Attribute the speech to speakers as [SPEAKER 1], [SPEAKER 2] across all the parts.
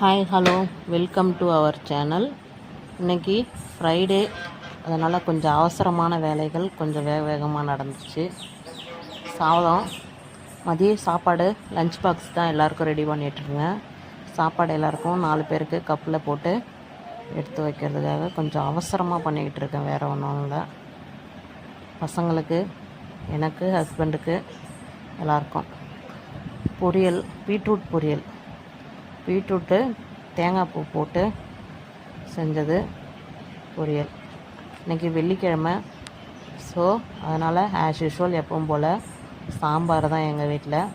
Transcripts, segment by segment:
[SPEAKER 1] Hi hello welcome to our channel இன்னைக்கு Friday அதனால் கொஞ்சம் அவசரமான வேலைகள் கொஞ்சம் வேக வேகமாக நடந்துச்சு. சாதம். மதிய சாப்பாடு லஞ்ச் பாக்ஸ் தான் எல்லாருக்கும் ரெடி பண்ணிகிட்ருங்க சாப்பாடு எல்லாருக்கும் நாலு பேருக்கு கப்பில் போட்டு எடுத்து வைக்கிறதுக்காக கொஞ்சம் அவசரமாக பண்ணிக்கிட்டு இருக்கேன். வேறு ஒன்றும் இல்லை. பசங்களுக்கு எனக்கு ஹஸ்பண்டுக்கு எல்லாருக்கும். பொரியல் பீட்ரூட் பொரியல். பீட்ரூட்டு தேங்காய் பூ போட்டு செஞ்சது பொரியல். இன்றைக்கி வெள்ளிக்கிழமை. ஸோ அதனால் ஆஸ் யூஷுவல் எப்பவும் போல் சாம்பார் தான் எங்கள் வீட்டில்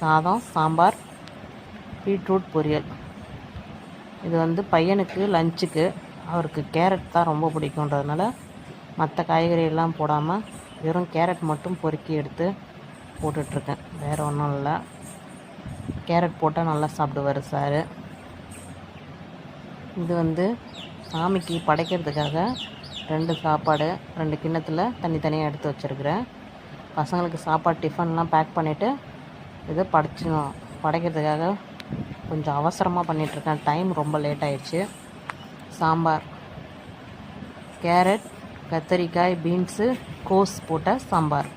[SPEAKER 1] சாதம் சாம்பார் பீட்ரூட் பொரியல். இது வந்து பையனுக்கு லஞ்சுக்கு அவருக்கு கேரட் தான் ரொம்ப பிடிக்குன்றதுனால மற்ற காய்கறி எல்லாம் போடாமல் வெறும் கேரட் மட்டும் பொறுக்கி எடுத்து போட்டுட்ருக்கேன். வேறு ஒன்றும் இல்லை. கேரட் போட்டால் நல்லா சாப்பிடுவார் சார். இது வந்து சாமிக்கு படைக்கிறதுக்காக ரெண்டு சாப்பாடு ரெண்டு கிண்ணத்தில் தனித்தனியாக எடுத்து வச்சுருக்குறேன். பசங்களுக்கு சாப்பாடு டிஃபன்லாம் பேக் பண்ணிவிட்டு இதை படைச்சிடும் படைக்கிறதுக்காக கொஞ்சம் அவசரமாக பண்ணிகிட்ருக்கேன் டைம் ரொம்ப லேட் ஆயிடுச்சு. சாம்பார் கேரட் கத்தரிக்காய் பீன்ஸு கோஸ் போட்ட சாம்பார்.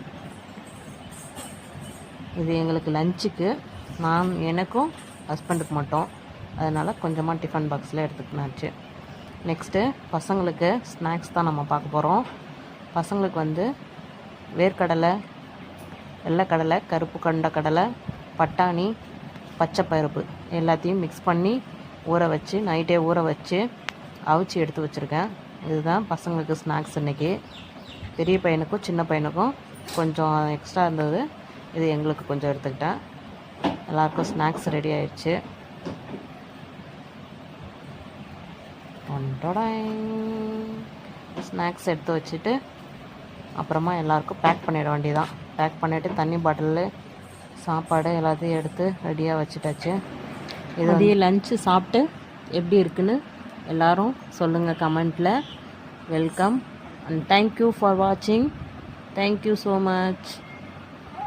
[SPEAKER 1] இது எங்களுக்கு லஞ்சுக்கு நான் எனக்கும் ஹஸ்பண்டுக்கு மட்டும். அதனால் கொஞ்சமாக டிஃபன் பாக்ஸில் எடுத்துக்கினாச்சு நெக்ஸ்ட்டு பசங்களுக்கு ஸ்நாக்ஸ் தான் நம்ம பார்க்க போகிறோம் பசங்களுக்கு வந்து வேர்க்கடலை வெள்ளைக்கடலை கருப்பு கண்ட கடலை பட்டாணி பச்சை பருப்பு எல்லாத்தையும் மிக்ஸ் பண்ணி ஊற வச்சு நைட்டே ஊற வச்சு அவிச்சு எடுத்து வச்சுருக்கேன். இதுதான் பசங்களுக்கு ஸ்நாக்ஸ் இன்றைக்கி பெரிய பையனுக்கும் சின்ன பையனுக்கும் கொஞ்சம் எக்ஸ்ட்ரா இருந்தது. இது எங்களுக்கு கொஞ்சம் எடுத்துக்கிட்டேன். எல்லாருக்கும் ஸ்நாக்ஸ் ரெடி ஆயிடுச்சு. ஸ்நாக்ஸ் எடுத்து வச்சுட்டு அப்புறமா எல்லாருக்கும் பேக் பண்ணிட வேண்டியதான் பேக் பண்ணிவிட்டு தண்ணி பாட்டிலு சாப்பாடு எல்லாத்தையும் எடுத்து ரெடியாக வச்சுட்டாச்சு. இது மதிய லஞ்சு சாப்பிட்டு எப்படி இருக்குன்னு எல்லோரும் சொல்லுங்கள் கமெண்ட்டில் welcome and thank you for வாட்சிங் தேங்க்யூ ஸோ மச்